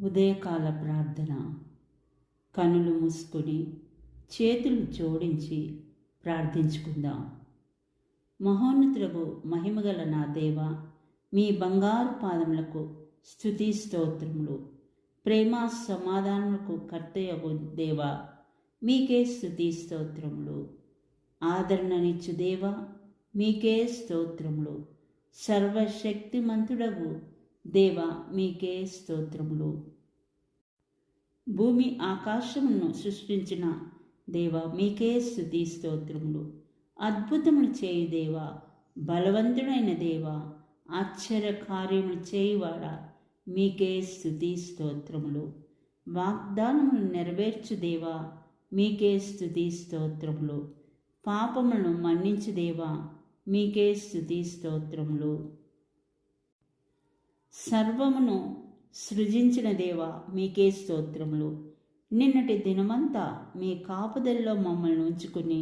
ఉదయకాల ప్రార్థన. కనులు మూసుకొని చేతులు జోడించి ప్రార్థించుకుందాం. మహోన్నతులకు మహిమగల నా దేవ మీ బంగారు పాదములకు స్థుతి స్తోత్రములు. ప్రేమ సమాధానములకు కర్తయగు దేవ మీకే స్థుతి స్తోత్రములు. ఆదరణనిచ్చు దేవ మీకే స్తోత్రములు. సర్వశక్తిమంతుడగు దేవ మీకే స్తోత్రములు. భూమి ఆకాశమును సృష్టించిన దేవ మీకే స్థుతి స్తోత్రములు. అద్భుతములు చేయు దేవ బలవంతుడైన దేవ ఆశ్చర్య కార్యములు చేయువాడ మీకే స్థుతి స్తోత్రములు. వాగ్దానములు నెరవేర్చు దేవా మీకే స్థుతి స్తోత్రములు. పాపములను మన్నించు దేవా మీకే స్థుతి స్తోత్రములు. సర్వమును సృజించిన దేవ మీకే స్తోత్రములు. నిన్నటి దినమంతా మీ కాపుదల్లో మమ్మల్ని ఉంచుకుని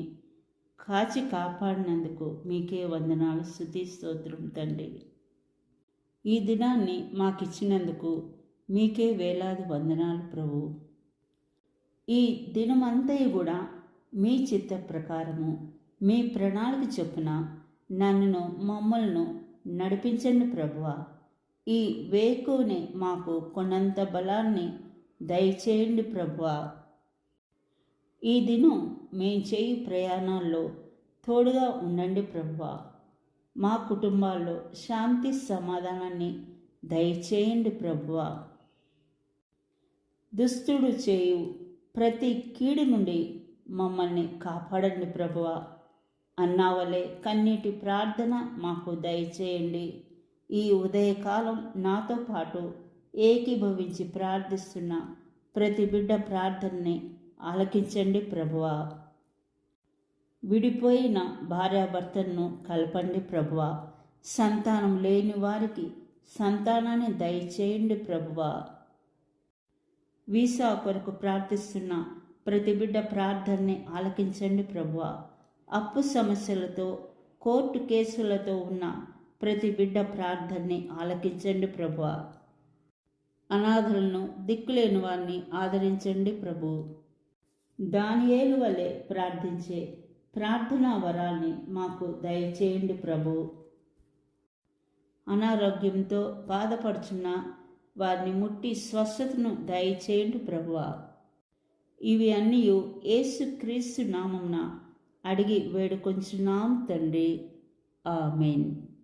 కాచి కాపాడినందుకు మీకే వందనాలు స్థుతి స్తోత్రం తండ్రి. ఈ దినాన్ని మాకిచ్చినందుకు మీకే వేలాది వందనాలు ప్రభు. ఈ దినమంతయు కూడా మీ చిత్త ప్రకారము మీ ప్రణాళిక చొప్పున నన్ను మమ్మల్ని నడిపించండి ప్రభువ. ఈ వేకుని మాకు కొన్నంత బలాన్ని దయచేయండి ప్రభువ. ఈ దినం మేము చేయి ప్రయాణాల్లో తోడుగా ఉండండి ప్రభువ. మా కుటుంబాల్లో శాంతి సమాధానాన్ని దయచేయండి ప్రభువ. దుస్తుడు చేయు ప్రతి కీడు నుండి మమ్మల్ని కాపాడండి ప్రభువ. అన్నావలే కన్నీటి ప్రార్థన మాకు దయచేయండి. ఈ ఉదయకాలం నాతో పాటు ఏకీభవించి ప్రార్థిస్తున్న ప్రతి బిడ్డ ప్రార్థనని ఆలకించండి ప్రభువా. విడిపోయిన భార్యాభర్తలను కలపండి ప్రభువా. సంతానం లేని వారికి సంతానాన్ని దయచేయండి ప్రభువా. వీసా కొరకు ప్రార్థిస్తున్న ప్రతి బిడ్డ ప్రార్థనని ఆలకించండి ప్రభువా. అప్పు సమస్యలతో కోర్టు కేసులతో ఉన్న ప్రతి బిడ్డ ప్రార్థనని ఆలకించండి ప్రభు అనాథులను దిక్కులేని వారిని ఆదరించండి ప్రభు. దానియేలు వలె ప్రార్థించే ప్రార్థనా వరాల్ని మాకు దయచేయండి ప్రభు. అనారోగ్యంతో బాధపడుచున్న వారిని ముట్టి స్వస్థతను దయచేయండి ప్రభువా. ఇవి అన్నీ యేసుక్రీస్తు నామంన అడిగి వేడుకొంచున్నాం తండ్రి. ఆమెన్.